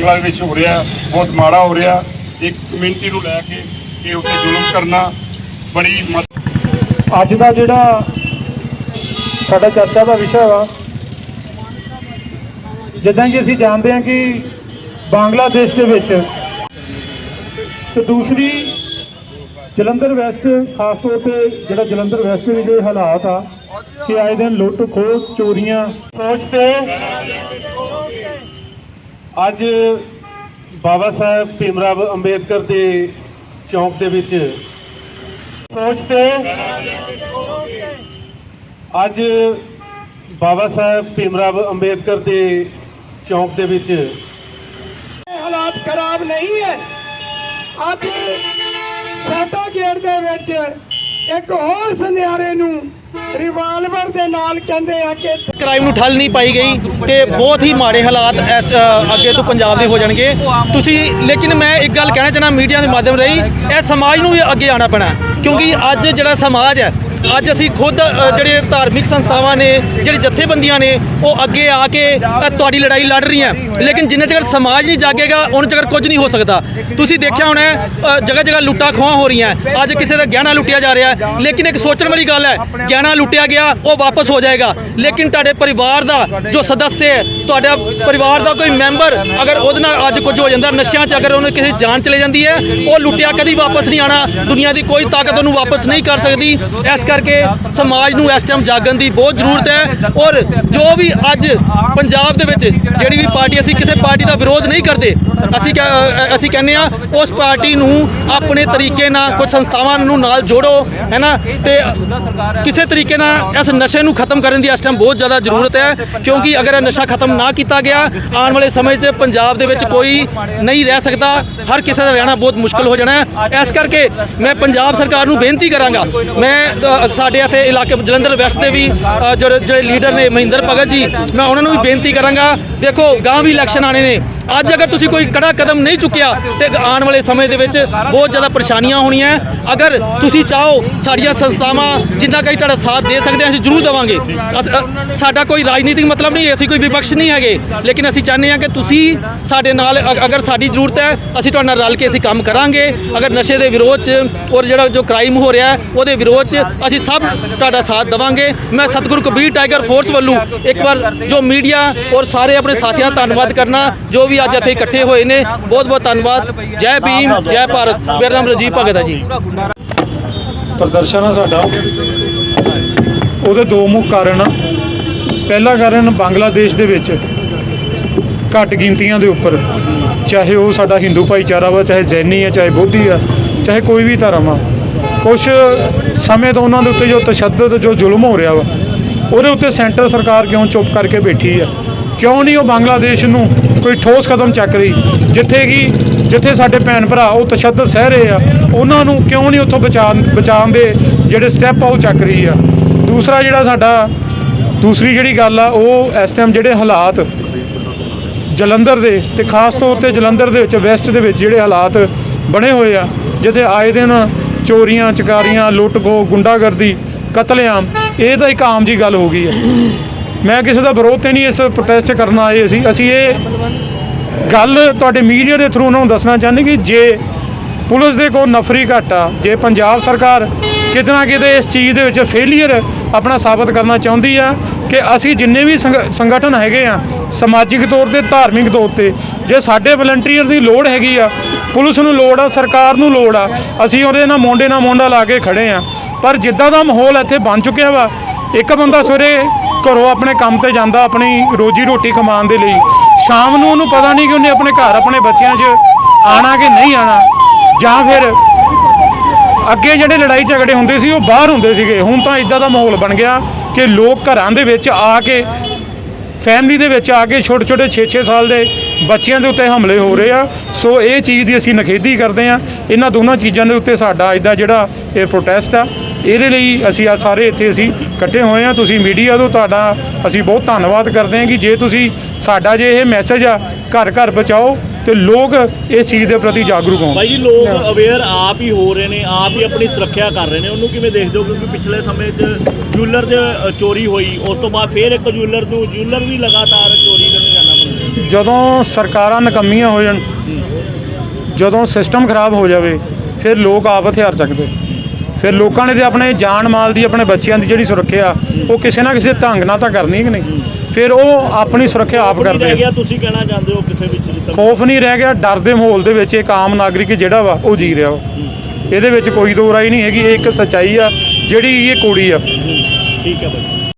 ਬੰਗਲਾਦੇਸ਼ ਹੋ ਰਿਹਾ ਬਹੁਤ ਮਾੜਾ ਹੋ ਰਿਹਾ। ਇੱਕ ਕਮਿਊਨਿਟੀ ਨੂੰ ਲੈ ਕੇ ਕਿ ਉੱਥੇ ਜ਼ੁਲਮ ਕਰਨਾ ਬੜੀ ਅੱਜ ਦਾ ਜਿਹੜਾ ਸਾਡਾ ਚਰਚਾ ਦਾ ਵਿਸ਼ਾ ਵਾ ਜਿੱਦਾਂ ਕਿ ਅਸੀਂ ਜਾਣਦੇ ਹਾਂ ਕਿ ਬੰਗਲਾਦੇਸ਼ ਦੇ ਵਿੱਚ ਤੇ ਦੂਸਰੀ ਜਲੰਧਰ ਵੈਸਟ ਖਾਸ ਤੌਰ ਤੇ ਜਿਹੜਾ ਜਲੰਧਰ ਵੈਸਟ ਦੇ ਜਿਹੜੇ ਹਾਲਾਤ ਆ ਕਿ ਆਏ ਦਿਨ ਲੁੱਟ ਖੋਹ ਚੋਰੀਆਂ ਸੋਚ ਤੇ ਅੱਜ ਬਾਬਾ ਸਾਹਿਬ ਭੀਮਰਾਵ ਅੰਬੇਦਕਰ ਦੇ ਚੌਂਕ ਦੇ ਵਿੱਚ ਸੋਚ ਤੇ ਅੱਜ ਬਾਬਾ ਸਾਹਿਬ ਭੀਮਰਾਵ ਅੰਬੇਦਕਰ ਦੇ ਚੌਂਕ ਦੇ ਵਿੱਚ ਹਾਲਾਤ ਖਰਾਬ ਨਹੀਂ ਹੈ। ਅੱਜ ਸਾਡਾ ਗੇਟ ਦੇ ਵਿੱਚ ਇੱਕ ਹੋਰ ਸੁਨਿਆਰੇ ਨੂੰ ਰਿਵਾਲਵਰ ਦੇ ਨਾਲ ਕਹਿੰਦੇ ਆ ਕਿ ਕ੍ਰਾਈਮ ਨੂੰ ਠੱਲ ਨਹੀਂ ਪਾਈ ਗਈ ਤੇ ਬਹੁਤ ਹੀ ਮਾੜੇ ਹਾਲਾਤ ਇਸ ਅੱਗੇ ਤੋਂ ਪੰਜਾਬ ਦੇ ਹੋ ਜਾਣਗੇ। ਤੁਸੀਂ, ਲੇਕਿਨ ਮੈਂ ਇੱਕ ਗੱਲ ਕਹਿਣਾ ਚਾਹਣਾ ਮੀਡੀਆ ਦੇ ਮਾਧਿਅਮ ਰਹੀ, ਇਹ ਸਮਾਜ ਨੂੰ ਵੀ ਅੱਗੇ ਆਉਣਾ ਪੈਣਾ, ਕਿਉਂਕਿ ਅੱਜ ਜਿਹੜਾ ਸਮਾਜ ਹੈ ਅੱਜ ਅਸੀਂ ਖੁਦ ਅ, ਜਿਹੜੇ ਧਾਰਮਿਕ ਸੰਸਥਾਵਾਂ ਨੇ ਜਿਹੜੇ ਜਥੇਬੰਦੀਆਂ ਨੇ ਉਹ ਅੱਗੇ ਆ ਕੇ ਅ, ਤੁਹਾਡੀ ਲੜਾਈ ਲੜ ਰਹੀਆਂ। ਲੇਕਿਨ ਜਿੰਨੇ ਚਿਰ ਸਮਾਜ ਨਹੀਂ ਜਾਗੇਗਾ ਉਹਨਾਂ ਚਿਰ ਕੁਝ ਨਹੀਂ ਹੋ ਸਕਦਾ। ਤੁਸੀਂ ਦੇਖਿਆ ਹੋਣਾ ਜਗ੍ਹਾ ਜਗ੍ਹਾ ਲੁੱਟਾਂ ਖੋਹਾਂ ਹੋ ਰਹੀਆਂ। ਅੱਜ ਕਿਸੇ ਦਾ ਗਹਿਣਾ ਲੁੱਟਿਆ ਜਾ ਰਿਹਾ। ਹੈ ਲੇਕਿਨ ਇੱਕ ਸੋਚਣ ਵਾਲੀ ਗੱਲ ਹੈ ਗਹਿਣਾ ਲੁੱਟਿਆ ਗਿਆ ਉਹ ਵਾਪਸ ਹੋ ਜਾਏਗਾ। ਲੇਕਿਨ ਤੁਹਾਡੇ ਪਰਿਵਾਰ ਦਾ ਜੋ ਸਦੱਸ ਹੈ ਤੁਹਾਡਾ ਪਰਿਵਾਰ ਦਾ ਕੋਈ ਮੈਂਬਰ ਅਗਰ ਉਹਦੇ ਨਾਲ ਅੱਜ ਕੁਝ ਹੋ ਜਾਂਦਾ ਨਸ਼ਿਆਂ 'ਚ ਅਗਰ ਉਹਨੂੰ ਕਿਸੇ ਜਾਨ ਚਲੇ ਜਾਂਦੀ ਹੈ ਉਹ ਲੁੱਟਿਆ ਕਦੀ ਵਾਪਸ ਨਹੀਂ ਆਣਾ ਦੁਨੀਆ ਦੀ ਕੋਈ ਤਾਕਤ ਉਹਨੂੰ ਵਾਪਸ ਨਹੀਂ ਕਰ ਸਕਦੀ। ਇਸ ਕਰਕੇ ਸਮਾਜ ਨੂੰ ਇਸ ਟਾਈਮ ਜਾਗਣ ਦੀ ਬਹੁਤ ਜ਼ਰੂਰਤ ਹੈ ਔਰ ਜੋ ਵੀ ਅੱਜ ਪੰਜਾਬ ਦੇ ਵਿੱਚ ਜਿਹੜੀ ਵੀ ਪਾਰਟੀ ਅਸੀਂ ਕਿਸੇ ਪਾਰਟੀ ਦਾ ਵਿਰੋਧ ਨਹੀਂ ਕਰਦੇ, ਅਸੀਂ ਕਹਿ- ਅਸੀਂ ਕਹਿੰਦੇ ਆ ਉਸ ਪਾਰਟੀ ਨੂੰ ਆਪਣੇ ਤਰੀਕੇ ਨਾਲ ਕੁਝ ਸੰਸਥਾਵਾਂ ਨੂੰ ਨਾਲ ਜੋੜੋ, ਹੈ ਨਾ? ਤੇ ਕਿਸੇ ਤਰੀਕੇ ਨਾਲ ਇਸ ਨਸ਼ੇ ਨੂੰ ਖਤਮ ਕਰਨ ਦੀ ਇਸ ਟਾਈਮ ਬਹੁਤ ਜ਼ਿਆਦਾ ਜ਼ਰੂਰਤ ਹੈ, ਕਿਉਂਕਿ ਅਗਰ ਇਹ ਨਸ਼ਾ ਖਤਮ ਨਾ ਕੀਤਾ ਗਿਆ, ਆਉਣ ਵਾਲੇ ਸਮੇਂ 'ਚ ਪੰਜਾਬ ਦੇ ਵਿੱਚ ਕੋਈ ਨਹੀਂ ਰਹਿ ਸਕਦਾ, ਹਰ ਕਿਸੇ ਦਾ ਰਹਿਣਾ ਬਹੁਤ ਮੁਸ਼ਕਲ ਹੋ ਜਾਣਾ ਹੈ। ਇਸ ਕਰਕੇ ਮੈਂ ਪੰਜਾਬ ਸਰਕਾਰ ਨੂੰ ਬੇਨਤੀ ਕਰਾਂਗਾ, ਮੈਂ ਸਾਡੇ ਇੱਥੇ ਇਲਾਕੇ ਜਲੰਧਰ ਵੈਸਟ ਦੇ ਵੀ ਜਿਹੜੇ ਜਿਹੜੇ ਲੀਡਰ ਨੇ ਮਹਿੰਦਰ ਭਗਤ ਜੀ ਮੈਂ ਉਹਨਾਂ ਨੂੰ ਵੀ ਬੇਨਤੀ ਕਰਾਂਗਾ ਦੇਖੋ ਗਾਂ ਵੀ ਇਲੈਕਸ਼ਨ ਆਣੇ ਨੇ। ਅੱਜ ਅਗਰ ਤੁਸੀਂ ਕੋਈ ਕੜਾ ਕਦਮ ਨਹੀਂ ਚੁੱਕਿਆ ਤੇ ਆਉਣ ਵਾਲੇ ਸਮੇਂ ਦੇ ਵਿੱਚ ਬਹੁਤ ਜ਼ਿਆਦਾ ਪਰੇਸ਼ਾਨੀਆਂ ਹੋਣੀਆਂ ਅਗਰ ਤੁਸੀਂ ਚਾਹੋ ਸਾਡੀਆਂ ਸੰਸਥਾਵਾਂ ਜਿੰਨਾ ਕਈ ਤੁਹਾਡਾ ਸਾਥ ਦੇ ਸਕਦੇ ਹਾਂ ਅਸੀਂ ਜ਼ਰੂਰ ਦੇਵਾਂਗੇ। ਅ, ਸਾਡਾ ਕੋਈ ਰਾਜਨੀਤਿਕ ਮਤਲਬ ਨਹੀਂ ਅਸੀਂ ਕੋਈ ਵਿਪਕਸ਼ ਨਹੀਂ ਹੈਗੇ। ਲੇਕਿਨ ਅਸੀਂ ਚਾਹੁੰਦੇ ਹਾਂ ਕਿ ਤੁਸੀਂ ਸਾਡੇ ਨਾਲ ਅਗਰ ਸਾਡੀ ਜ਼ਰੂਰਤ ਹੈ ਅਸੀਂ ਤੁਹਾਡੇ ਨਾਲ ਰਲ ਕੇ ਅਸੀਂ ਕੰਮ ਕਰਾਂਗੇ। ਅਗਰ ਨਸ਼ੇ ਦੇ ਵਿਰੋਧ 'ਚ ਔਰ ਜਿਹੜਾ ਜੋ ਕ੍ਰਾਈਮ ਹੋ ਰਿਹਾ ਉਹਦੇ ਵਿਰੋਧ 'ਚ ਅਸੀਂ ਸਭ ਤੁਹਾਡਾ ਸਾਥ ਦੇਵਾਂਗੇ। ਮੈਂ ਸਤਿਗੁਰੂ ਕਬੀਰ ਟਾਈਗਰ ਫੋਰਸ ਵੱਲੋਂ ਇੱਕ ਵਾਰ ਜੋ ਮੀਡੀਆ ਔਰ ਸਾਰੇ ਆਪਣੇ ਸਾਥੀਆਂ ਦਾ ਧੰਨਵਾਦ ਕਰਨਾ, ਜੋ ਵੀ ਅੱਜ ਇੱਥੇ ਇਕੱਠੇ ਹੋਏ ਨੇ ਬਹੁਤ ਬਹੁਤ ਧੰਨਵਾਦ। ਜੈ ਭੀਮ, ਜੈ ਭਾਰਤ। ਮੇਰਾ ਨਾਮ ਰਜੀਵ ਭਗਤ ਹੈ ਜੀ। ਪ੍ਰਦਰਸ਼ਨ ਆ ਸਾਡਾ। ਉਹਦੇ ਦੋ ਮੁੱਖ ਕਾਰਨ ਆ। ਪਹਿਲਾ ਕਾਰਨ ਬੰਗਲਾਦੇਸ਼ ਦੇ ਵਿੱਚ ਘੱਟ ਗਿਣਤੀਆਂ ਦੇ ਉੱਪਰ। ਚਾਹੇ ਉਹ ਸਾਡਾ ਹਿੰਦੂ ਭਾਈਚਾਰਾ ਵਾ, ਚਾਹੇ ਜੈਨੀ ਆ, ਚਾਹੇ ਬੋਧੀ ਆ, ਚਾਹੇ ਕੋਈ ਵੀ ਧਰਮ ਆ। ਕੁਝ ਸਮੇਂ ਤੋਂ ਉਹਨਾਂ ਦੇ ਉੱਤੇ ਜੋ ਤਸ਼ੱਦਦ, ਜੋ ਜ਼ੁਲਮ ਹੋ ਰਿਹਾ ਵਾ, ਉਹਦੇ ਉੱਤੇ ਸੈਂਟਰ ਸਰਕਾਰ ਕਿਉਂ ਚੁੱਪ ਕਰਕੇ ਬੈਠੀ ਆ? ਕਿਉਂ ਨਹੀਂ ਉਹ ਬੰਗਲਾਦੇਸ਼ ਨੂੰ ਕੋਈ ਠੋਸ ਕਦਮ ਚੱਕ ਰਹੀ? ਜਿੱਥੇ ਕਿ ਜਿੱਥੇ ਸਾਡੇ ਭੈਣ ਭਰਾ, ਉਹ ਤਸ਼ੱਦਦ ਸਹਿ ਰਹੇ ਆ, ਉਹਨਾਂ ਨੂੰ ਕਿਉਂ ਨਹੀਂ ਉੱਥੋਂ ਬਚਾਉਣ ਬਚਾਉਣ ਦੇ ਜਿਹੜੇ ਸਟੈਪ ਆ, ਉਹ ਚੱਕ ਰਹੀ ਆ? ਦੂਸਰਾ ਜਿਹੜਾ ਸਾਡਾ, ਦੂਸਰੀ ਜਿਹੜੀ ਗੱਲ ਆ, ਉਹ ਇਸ ਟਾਈਮ ਜਿਹੜੇ ਹਾਲਾਤ ਜਲੰਧਰ ਦੇ ਤੇ ਖਾਸ ਤੌਰ ਤੇ ਜਲੰਧਰ ਦੇ ਵਿੱਚ, ਵੈਸਟ ਦੇ ਵਿੱਚ ਜਿਹੜੇ ਹਾਲਾਤ ਬਣੇ ਹੋਏ ਆ, ਜਿੱਥੇ ਆਏ ਦਿਨ ਚੋਰੀਆਂ, ਚਕਾਰੀਆਂ ਲੁੱਟ ਖੋਹ ਗੁੰਡਾਗਰਦੀ, ਕਤਲੇਆਮ, ਇਹ ਤਾਂ ਇੱਕ ਆਮ ਜੀ ਗੱਲ ਹੋ ਗਈ ਹੈ। ਮੈਂ ਕਿਸੇ ਦਾ ਵਿਰੋਧ ਤੇ ਨਹੀਂ ਇਸ ਪ੍ਰੋਟੈਸਟ ਕਰਨ ਆਏ ਅਸੀਂ। ਅਸੀਂ ਇਹ ਗੱਲ ਤੁਹਾਡੇ ਮੀਡੀਆ ਦੇ ਥਰੂ ਉਹਨਾਂ ਨੂੰ ਦੱਸਣਾ ਚਾਹੁੰਦੇ ਕਿ ਜੇ ਪੁਲਿਸ ਦੇ ਕੋਲ ਨਫਰੀ ਘੱਟ ਆ ਜੇ ਪੰਜਾਬ ਸਰਕਾਰ ਕਿਤੇ ਨਾ ਕਿਤੇ ਇਸ ਚੀਜ਼ ਦੇ ਵਿੱਚ ਫੇਲੀਅਰ ਆਪਣਾ ਸਾਬਤ ਕਰਨਾ ਚਾਹੁੰਦੀ ਆ ਕਿ ਅਸੀਂ ਜਿੰਨੇ ਵੀ ਸੰਗ- ਸੰਗਠਨ ਹੈਗੇ ਆ, ਸਮਾਜਿਕ ਤੌਰ ਤੇ, ਧਾਰਮਿਕ ਤੌਰ ਤੇ, ਜੇ ਸਾਡੇ ਵਲੰਟੀਅਰ ਦੀ ਲੋੜ ਹੈਗੀ ਆ, ਪੁਲਿਸ ਨੂੰ ਲੋੜ ਆ, ਸਰਕਾਰ ਨੂੰ ਲੋੜ ਆ, ਅਸੀਂ ਉਹਦੇ ਨਾਲ ਮੋਢੇ ਨਾਲ ਮੋਢਾ ਲਾ ਕੇ ਖੜੇ ਆ। ਪਰ ਜਿੱਦਾਂ ਦਾ ਮਾਹੌਲ ਇੱਥੇ ਬਣ ਚੁੱਕਿਆ ਵਾ, ਇੱਕ ਬੰਦਾ ਸਵੇਰੇ ਘਰੋਂ ਆਪਣੇ ਕੰਮ ਤੇ ਜਾਂਦਾ, ਆਪਣੀ ਰੋਜੀ ਰੋਟੀ ਕਮਾਉਣ ਦੇ ਲਈ, ਸ਼ਾਮ ਨੂੰ ਉਹਨੂੰ ਪਤਾ ਨਹੀਂ ਕਿ ਉਹਨੇ ਆਪਣੇ ਘਰ ਆਪਣੇ ਬੱਚਿਆਂ 'ਚ ਆਣਾ ਕਿ ਨਹੀਂ ਆਣਾ ਜਾਂ ਫਿਰ ਅੱਗੇ ਜਿਹੜੇ ਲੜਾਈ ਝਗੜੇ ਹੁੰਦੇ ਸੀ, ਉਹ ਬਾਹਰ ਹੁੰਦੇ ਸੀਗੇ। ਹੁਣ ਤਾਂ ਇਦਾਂ ਦਾ ਮਾਹੌਲ ਬਣ ਗਿਆ ਕਿ ਲੋਕ ਘਰਾਂ ਦੇ ਵਿੱਚ ਆ ਕੇ ਫੈਮਿਲੀ ਦੇ ਵਿੱਚ ਆ ਕੇ ਛੋਟੇ ਛੋਟੇ 6-6 ਸਾਲ ਦੇ ਬੱਚਿਆਂ ਦੇ ਉੱਤੇ ਹਮਲੇ ਹੋ ਰਹੇ ਆ। ਸੋ ਇਹ ਚੀਜ਼ ਦੀ ਅਸੀਂ ਨਖੇਦੀ ਕਰਦੇ ਆ। ਇਹਨਾਂ ਦੋਨਾਂ ਚੀਜ਼ਾਂ ਦੇ ਉੱਤੇ ਸਾਡਾ ਅੱਜ ਜਿਹੜਾ ਇਹ ਪ੍ਰੋਟੈਸਟ ਆ ਇਹਦੇ ਲਈ ਅਸੀਂ ਆ ਸਾਰੇ ਇੱਥੇ ਅਸੀਂ ਇਕੱਠੇ ਹੋਏ ਆ ਤੁਸੀਂ ਮੀਡੀਆ ਤੋਂ ਤੁਹਾਡਾ ਅਸੀਂ ਬਹੁਤ ਧੰਨਵਾਦ ਕਰਦੇ ਹਾਂ ਕਿ ਜੇ ਤੁਸੀਂ ਸਾਡਾ ਜੇ ਇਹ ਮੈਸੇਜ ਆ ਘਰ ਘਰ ਪਹੁੰਚਾਓ ਤੇ ਲੋਕ ਇਸ ਚੀਜ਼ ਦੇ ਪ੍ਰਤੀ ਜਾਗਰੂਕ ਹੋਣ। ਭਾਈ ਜੀ ਲੋਕ ਅਵੇਅਰ ਆਪ ਹੀ ਹੋ ਰਹੇ ਨੇ ਆਪ ਹੀ ਆਪਣੀ ਸੁਰੱਖਿਆ ਕਰ ਰਹੇ ਨੇ। ਉਹਨੂੰ ਕਿਵੇਂ ਦੇਖਦੇ ਹੋ? ਕਿਉਂਕਿ ਪਿਛਲੇ ਸਮੇਂ 'ਚ ਜੂਲਰ ਦੇ ਚੋਰੀ ਹੋਈ। ਉਸ ਤੋਂ ਬਾਅਦ ਫੇਰ ਇੱਕ ਜੂਲਰ ਨੂੰ ਜੂਲਰ ਵੀ ਲਗਾਤਾਰ ਚੋਰੀ ਕਰਨ ਜਾਣਾ ਬੰਦੇ ਜਦੋਂ ਸਰਕਾਰਾਂ ਨਕੰਮੀਆਂ ਹੋ ਜਾਣ ਜਦੋਂ ਸਿਸਟਮ ਖਰਾਬ ਹੋ ਜਾਵੇ ਫਿਰ ਲੋਕ ਆਪ ਹਥਿਆਰ ਚੱਕਦੇ। ਫਿਰ ਲੋਕਾਂ ਨੇ ਤੇ ਆਪਣੇ ਜਾਨ ਮਾਲ ਦੀ ਆਪਣੇ ਬੱਚਿਆਂ ਦੀ ਜਿਹੜੀ ਸੁਰੱਖਿਆ ਉਹ ਕਿਸੇ ਨਾ ਕਿਸੇ ਢੰਗ ਨਾਲ ਤਾਂ ਕਰਨੀ ਕਿ ਨਹੀਂ? ਫਿਰ ਉਹ ਆਪਣੀ ਸੁਰੱਖਿਆ ਆਪ ਕਰਦੇ ਆ। ਗਿਆ ਤੁਸੀਂ ਕਹਿਣਾ ਚਾਹੁੰਦੇ ਹੋ ਕਿਸੇ ਵਿੱਚ ਖੌਫ ਨਹੀਂ ਰਹਿ ਗਿਆ ਡਰ ਦੇ ਮਾਹੌਲ ਦੇ ਵਿੱਚ ਇੱਕ ਆਮ ਨਾਗਰਿਕ ਜਿਹੜਾ ਵਾ ਉਹ ਜੀ ਰਿਹਾ ਵਾ। ਇਹਦੇ ਵਿੱਚ ਕੋਈ ਦੋ ਰਾਈ ਨਹੀਂ ਹੈਗੀ ਇਹ ਇੱਕ ਸੱਚਾਈ ਆ ਜਿਹੜੀ ਇਹ ਕੋੜੀ ਆ। ਠੀਕ ਹੈ ਬਾਈ।